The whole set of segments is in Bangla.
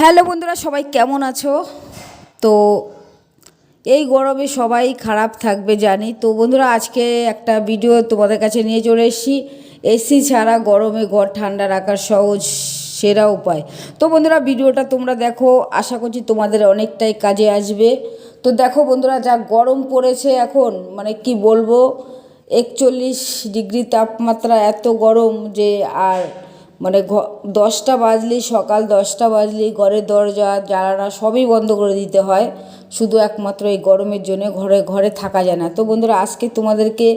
হ্যালো বন্ধুরা, সবাই কেমন আছো? তো এই গরমে সবাই খারাপ থাকবে জানি। তো বন্ধুরা, আজকে একটা ভিডিও তোমাদের কাছে নিয়ে চলে এসেছি। এসি ছাড়া গরমে ঘর ঠান্ডা রাখার সহজ, সেরা উপায়। তো বন্ধুরা ভিডিওটা তোমরা দেখো, আশা করছি তোমাদের অনেকটাই কাজে আসবে। তো দেখো বন্ধুরা, যা গরম পড়েছে এখন মানে কি বলব, একচল্লিশ ডিগ্রি তাপমাত্রা এত গরম যে আর মানে দশটা বাজলেই সকাল, দশটা বাজলেই ঘরের দরজা, জানালা সবই বন্ধ করে দিতে হয়। শুধু একমাত্র এই গরমের জন্য ঘরে ঘরে থাকা যায় না। তো বন্ধুরা, আজকে তোমাদেরকে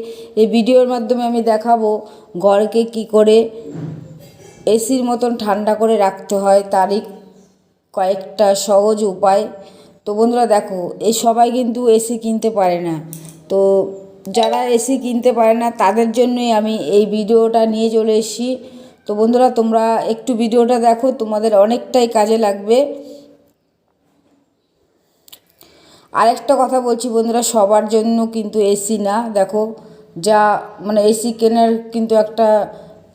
এই ভিডিওর মাধ্যমে আমি দেখাবো ঘরকে কি করে এসির মতন ঠান্ডা করে রাখতে হয়, তারই কয়েকটা সহজ উপায়। তো বন্ধুরা, দেখো এই সবাই কিন্তু এসি কিনতে পারে না। তো যারা এসি কিনতে পারে না, তাদের জন্যই আমি এই ভিডিওটা নিয়ে চলে এসেছি। তো বন্ধুরা, তোমরা একটু ভিডিওটা দেখো, তোমাদের অনেকটাই কাজে লাগবে। আরেকটা কথা বলছি বন্ধুরা, সবার জন্য কিন্তু এসি না, দেখো, যা মানে এসি কেনার কিন্তু একটা,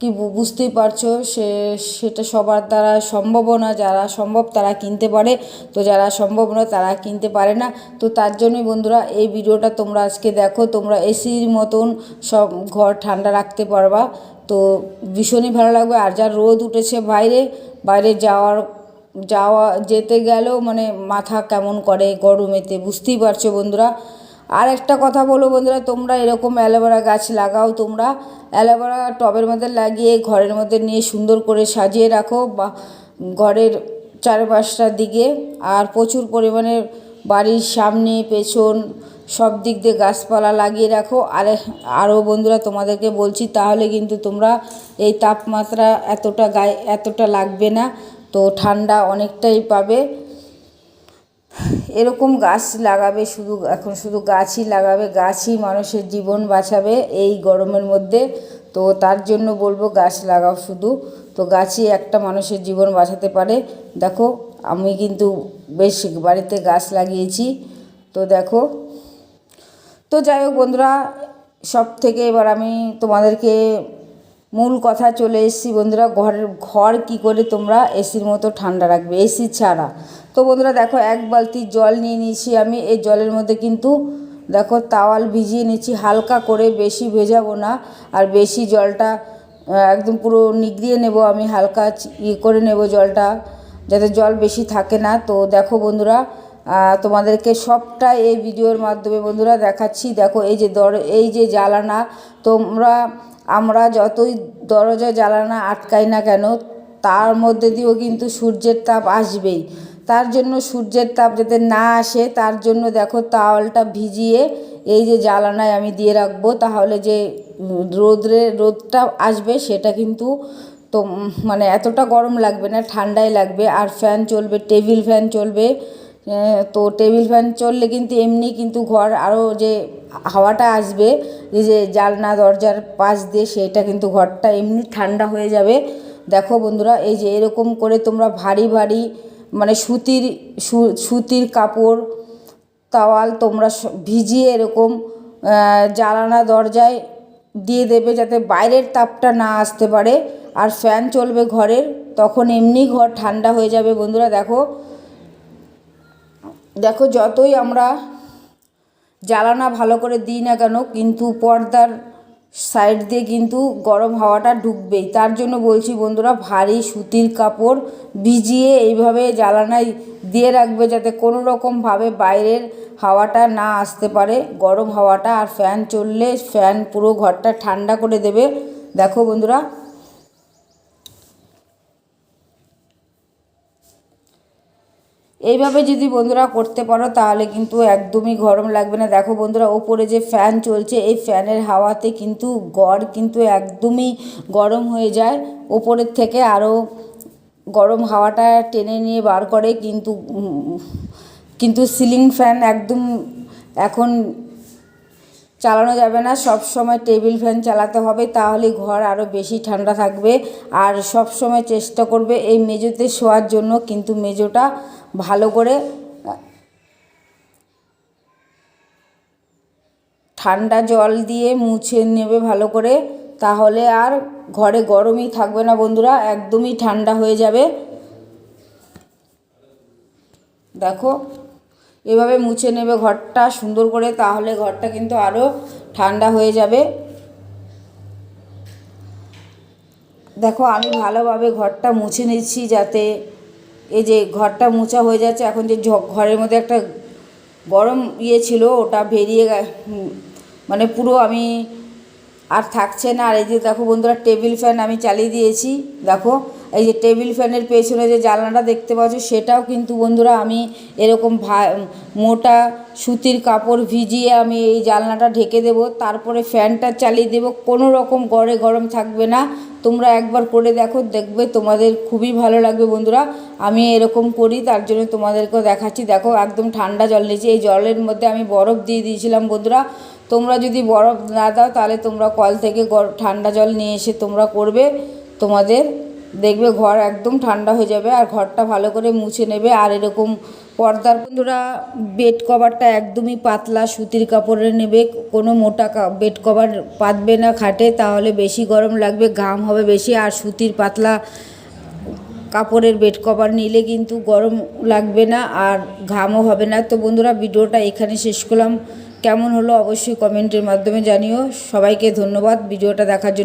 কি বুঝতেই পারছ, সে, সেটা সবার দ্বারা সম্ভবও না, যারা সম্ভব তারা কিনতে পারে, তো যারা সম্ভব না তারা কিনতে পারে না। তো তার জন্যই বন্ধুরা, এই ভিডিওটা তোমরা আজকে দেখো, তোমরা এসির মতন সব ঘর ঠান্ডা রাখতে পারবা। তো ভীষণই ভালো লাগবে। আর যা রোদ উঠেছে বাইরে বাইরে যাওয়ার, যাওয়া, যেতে গেলেও মানে মাথা কেমন করে গরমেতে, বুঝতেই পারছ বন্ধুরা। আর একটা কথা বলো বন্ধুরা, তোমরা এরকম অ্যালোভেরা গাছ লাগাও তোমরা। অ্যালোভেরা টবের মধ্যে লাগিয়ে ঘরের মধ্যে নিয়ে সুন্দর করে সাজিয়ে রাখো বা ঘরের চারপাশটার দিকে। আর প্রচুর পরিমাণে বাড়ির সামনে, পেছন সব দিক দিয়ে গাছপালা লাগিয়ে রাখো। আর আরও বন্ধুরা তোমাদেরকে বলছি, তাহলে কিন্তু তোমরা এই তাপমাত্রা এতটা গায়ে, এতটা লাগবে না। তো ঠান্ডা অনেকটাই পাবে। এরকম গাছ লাগাবে শুধু, এখন শুধু গাছই লাগাবে, গাছই মানুষের জীবন বাঁচাবে এই গরমের মধ্যে। তো তার জন্য বলব গাছ লাগাও শুধু। তো গাছই একটা মানুষের জীবন বাঁচাতে পারে। দেখো, আমি কিন্তু বেশ বাড়িতে গাছ লাগিয়েছি। তো দেখো তো যাই হোক বন্ধুরা, সব থেকে এবার আমি তোমাদেরকে মূল কথা চলে এসেছি বন্ধুরা ঘরের ঘর কি করে তোমরা এসির মতো ঠান্ডা রাখবে এসি ছাড়া। তো বন্ধুরা দেখো, এক বালতি জল নিয়ে নিয়েছি আমি, এই জলের মধ্যে কিন্তু দেখো তাওয়াল ভিজিয়ে নিচ্ছি হালকা করে বেশি ভেজাবো না, আর বেশি জলটা একদম পুরো নিগড়িয়ে নেব আমি, হালকা ইয়ে করে নেব জলটা, যাতে জল বেশি থাকে না। তো দেখো বন্ধুরা তোমাদেরকে সবটা এই ভিডিওর মাধ্যমে বন্ধুরা দেখাচ্ছি। দেখো, এই যে দর, এই যে জ্বালানা, তোমরা, আমরা যতই দরজা জ্বালানা আটকাই না কেন, তার মধ্যে দিয়েও কিন্তু সূর্যের তাপ আসবেই। তার জন্য সূর্যের তাপ যাতে না আসে, তার জন্য দেখো তাওয়ালটা ভিজিয়ে এই যে জ্বালানায় আমি দিয়ে রাখব। তাহলে যে রোদ্রে, রোদটা আসবে, সেটা কিন্তু তো মানে এতটা গরম লাগবে না, ঠান্ডাই লাগবে। আর ফ্যান চলবে, টেবিল ফ্যান চলবে। তো টেবিল ফ্যান চললে কিন্তু এমনি কিন্তু ঘর আরও যে হাওয়াটা আসবে যে জালনা দরজার পাশ দিয়ে সেটা কিন্তু ঘরটা এমনি ঠান্ডা হয়ে যাবে। দেখো বন্ধুরা, এই যে এরকম করে তোমরা ভারী ভারী মানে সুতির সুতির কাপড়, তাওয়াল তোমরা ভিজিয়ে এরকম জানালা দরজায় দিয়ে দেবে যাতে বাইরের তাপটা না আসতে পারে। আর ফ্যান চলবে ঘরের, তখন এমনি ঘর ঠান্ডা হয়ে যাবে বন্ধুরা, দেখো। দেখো, যতই আমরা জ্বালানা ভালো করে দিই না কেন, কিন্তু পর্দার সাইড দিয়ে কিন্তু গরম হাওয়াটা ঢুকবেই। তার জন্য বলছি বন্ধুরা, ভারী সুতির কাপড় ভিজিয়ে এইভাবে জ্বালানায় দিয়ে রাখবে যাতে কোনো রকমভাবে বাইরের হাওয়াটা না আসতে পারে। গরম হাওয়াটা আর ফ্যান চললে ফ্যান পুরো ঘরটা ঠান্ডা করে দেবে। দেখো বন্ধুরা এইভাবে যদি বন্ধুরা করতে পারো, তাহলে কিন্তু একদমই গরম লাগবে না। দেখো বন্ধুরা, ওপরে যে ফ্যান চলছে, এই ফ্যানের হাওয়াতে কিন্তু গড় কিন্তু একদমই গরম হয়ে যায়। ওপরের থেকে আরও গরম হাওয়াটা টেনে নিয়ে বার করে, কিন্তু কিন্তু সিলিং ফ্যান একদম এখন চালানো যাবে না। সব সময় টেবিল ফ্যান চালাতে হবে, তাহলে ঘর আরও বেশি ঠান্ডা থাকবে। আর সব সময় চেষ্টা করবে এই মেজোতে শোয়ার জন্য, কিন্তু মেজোটা ভালো করে, ঠান্ডা জল দিয়ে মুছে নেবে ভালো করে, তাহলে আর ঘরে গরমই থাকবে না বন্ধুরা, একদমই ঠান্ডা হয়ে যাবে। দেখো এভাবে মুছে নেবে ঘরটা সুন্দর করে, তাহলে ঘরটা কিন্তু আরও ঠান্ডা হয়ে যাবে। দেখো, আমি ভালোভাবে ঘরটা মুছে নিচ্ছি যাতে এই যে ঘরটা মোছা হয়ে যাচ্ছে, এখন যে ঘরের মধ্যে একটা গরম ইয়ে ছিল, ওটা বেরিয়ে মানে পুরো আমি আর থাকছে না। আর এই যে দেখো বন্ধুরা, টেবিল ফ্যান আমি চালিয়ে দিয়েছি। দেখো এই যে টেবিল ফ্যানের পেছনে যে জানলাটা দেখতে পাচ্ছ, সেটাও কিন্তু বন্ধুরা আমি এরকম মোটা সুতির কাপড় ভিজিয়ে আমি এই জানলাটা ঢেকে দেবো, তারপরে ফ্যানটা চালিয়ে দেবো, কোনো রকম গড়ে গরম থাকবে না। তোমরা একবার করে দেখো, দেখবে তোমাদের খুবই ভালো লাগবে বন্ধুরা। আমি এরকম করি, তার জন্য তোমাদেরকেও দেখাচ্ছি। দেখো, একদম ঠান্ডা জল নিয়েছি। এই জলের মধ্যে আমি বরফ দিয়ে দিয়েছিলাম বন্ধুরা। তোমরা যদি বরফ না দাও, তাহলে তোমরা কল থেকে ঠান্ডা জল নিয়ে এসে তোমরা করবে তোমাদের দেখবে ঘর একদম ঠান্ডা হয়ে যাবে আর ঘরটা ভালো করে মুছে নেবে। আর এরকম পর্দার বন্ধুরা বেড কভারটা একদমই পাতলা, সুতির কাপড়ের নেবে। কোনো মোটা বেড কভার পাতবে না খাটে, তাহলে বেশি গরম লাগবে, ঘাম হবে বেশি। আর সুতির পাতলা কাপড়ের বেড কভার নিলে কিন্তু গরম লাগবে না আর ঘামও হবে না। তো বন্ধুরা, ভিডিওটা এখানে শেষ করলাম। কেমন হলো অবশ্যই কমেন্টের মাধ্যমে জানিও। সবাইকে ধন্যবাদ ভিডিওটা দেখার জন্য।